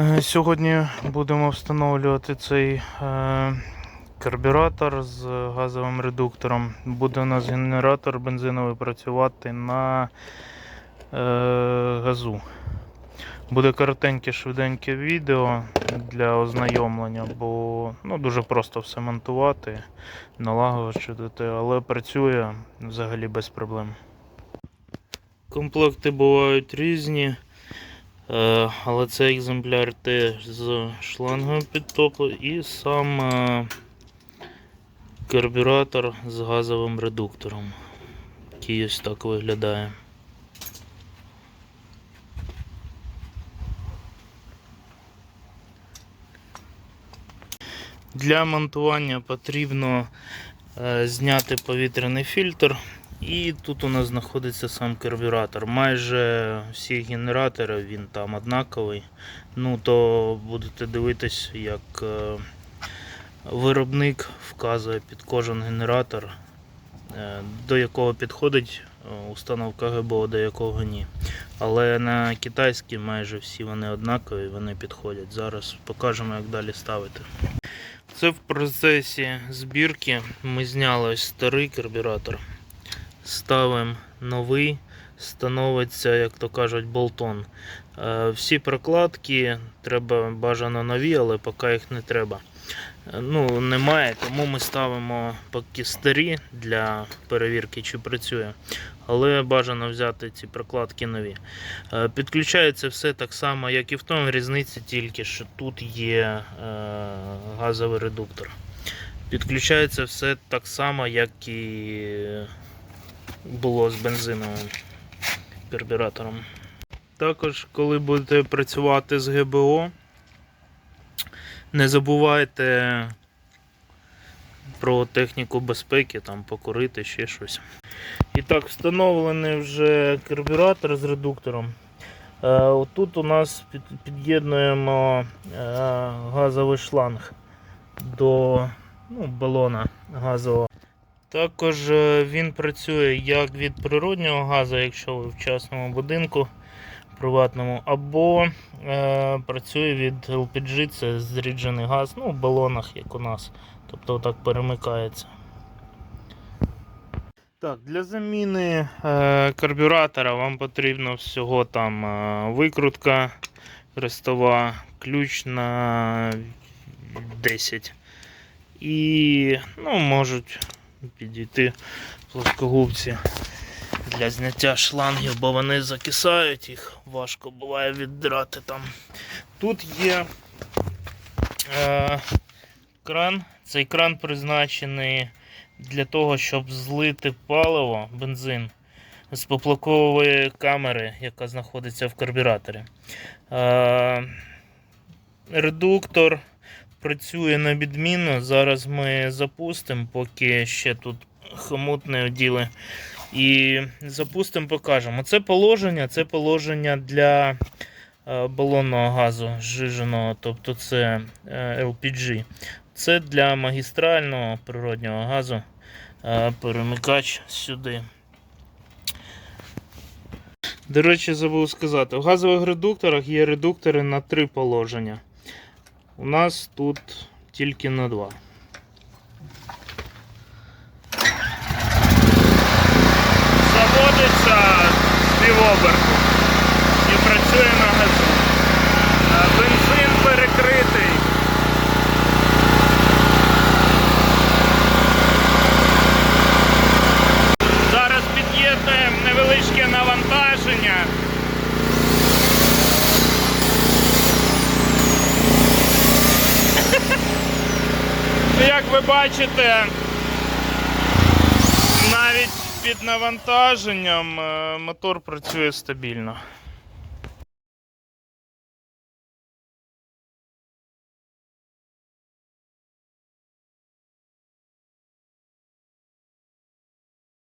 Е, Сьогодні будемо встановлювати цей е, карбюратор з газовим редуктором. Буде у нас генератор бензиновий працювати на е, газу. Буде коротеньке, швиденьке відео для ознайомлення, бо ну, дуже просто все монтувати, налагоджувати, але працює взагалі без проблем. Комплекти бувають різні. Е, Але цей екземпляр теж з шлангом під і сам е, карбюратор з газовим редуктором. Який ось так виглядає. Для монтування потрібно е, зняти повітряний фільтр. І тут у нас знаходиться сам карбюратор. Майже всі генератори він там однаковий. Ну то будете дивитись, як е, виробник вказує під кожен генератор, е, до якого підходить е, установка ГБО, до якого ні. Але на китайські майже всі вони однакові, вони підходять. Зараз покажемо, як далі ставити. Це в процесі збірки ми зняли ось старий карбюратор ставимо новий, становиться, як то кажуть, болтон. Е, Всі прокладки треба бажано нові, але поки їх не треба. Е, Ну, немає, тому ми ставимо поки старі для перевірки, чи працює. Але бажано взяти ці прокладки нові. Е, Підключається все так само, як і в тому. Різниця тільки, що тут є газовий редуктор. Підключається все так само, як і було з бензиновим карбюратором. Також, коли будете працювати з ГБО, не забувайте про техніку безпеки, там покурити ще щось. І так, встановлений вже карбюратор з редуктором. Е, Отут у нас під- під'єднуємо е, газовий шланг до ну, балона газового. Також е, він працює як від природнього газу, якщо ви в частному будинку приватному, або е, працює від LPG, це зріджений газ, ну, в балонах, як у нас. Тобто отак перемикається. Так, для заміни е, карбюратора вам потрібно всього там е, викрутка хрестова, ключ на 10. І ну, можуть підійти плоскогубці для зняття шлангів, бо вони закисають, їх важко буває віддрати там. Тут є е, кран. Цей кран призначений для того, щоб злити паливо, бензин з поплавкової камери, яка знаходиться в карбюраторі. Е, редуктор працює на відмінно. Зараз ми запустимо, поки ще тут хомут не оділи. І запустимо, покажемо. Це положення, це положення для е, балонного газу зжиженого, тобто це е, LPG. Це для магістрального природнього газу. Е, Перемикач сюди. До речі, забув сказати, в газових редукторах є редуктори на три положення. У нас тут тільки на два. Заводиться з півоберту ви бачите, навіть під навантаженням е, мотор працює стабільно.